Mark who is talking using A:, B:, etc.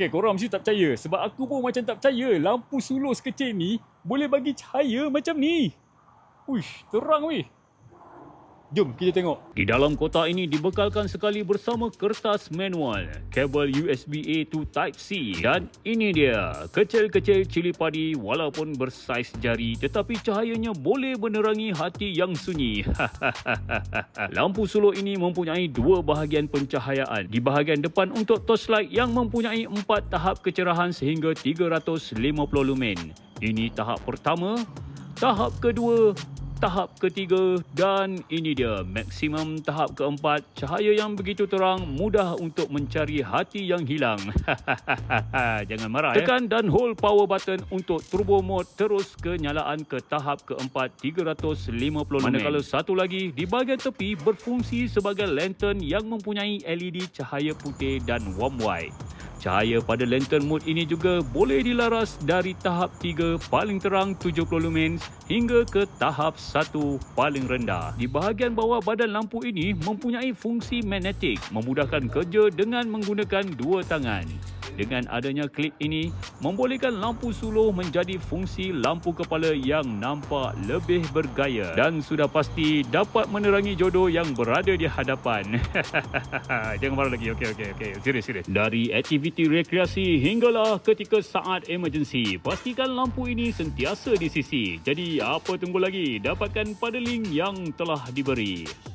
A: Okey, korang mesti tak percaya. Sebab aku pun macam tak percaya. Lampu sulur sekecil ni boleh bagi cahaya macam ni. Uish, terang weh. Jom kita tengok.
B: Di dalam kotak ini dibekalkan sekali bersama kertas manual, kabel USB-A to Type-C dan ini dia, kecil-kecil cili padi walaupun bersaiz jari tetapi cahayanya boleh menerangi hati yang sunyi. Lampu sulur ini mempunyai dua bahagian pencahayaan. Di bahagian depan untuk torchlight yang mempunyai empat tahap kecerahan sehingga 350 lumen. Ini tahap pertama, tahap kedua, tahap ketiga dan ini dia maksimum tahap keempat. Cahaya yang begitu terang mudah untuk mencari hati yang hilang. Jangan marah tekan dan hold power button untuk turbo mode terus kenyalaan ke tahap keempat 350 manakala satu lagi di bahagian tepi berfungsi sebagai lantern yang mempunyai LED cahaya putih dan warm white Cahaya pada lantern mode ini juga boleh dilaras dari tahap 3 paling terang 70 lumens hingga ke tahap 1 paling rendah. Di bahagian bawah badan lampu ini mempunyai fungsi magnetik memudahkan kerja dengan menggunakan dua tangan. Dengan adanya klip ini, membolehkan lampu sulur menjadi fungsi lampu kepala yang nampak lebih bergaya dan sudah pasti dapat menerangi jodoh yang berada di hadapan. Jangan marah lagi. Okey, okey, okey. Serius, serius. Dari aktiviti rekreasi hinggalah ketika saat emergency, pastikan lampu ini sentiasa di sisi. Jadi, apa tunggu lagi? Dapatkan pada link yang telah diberi.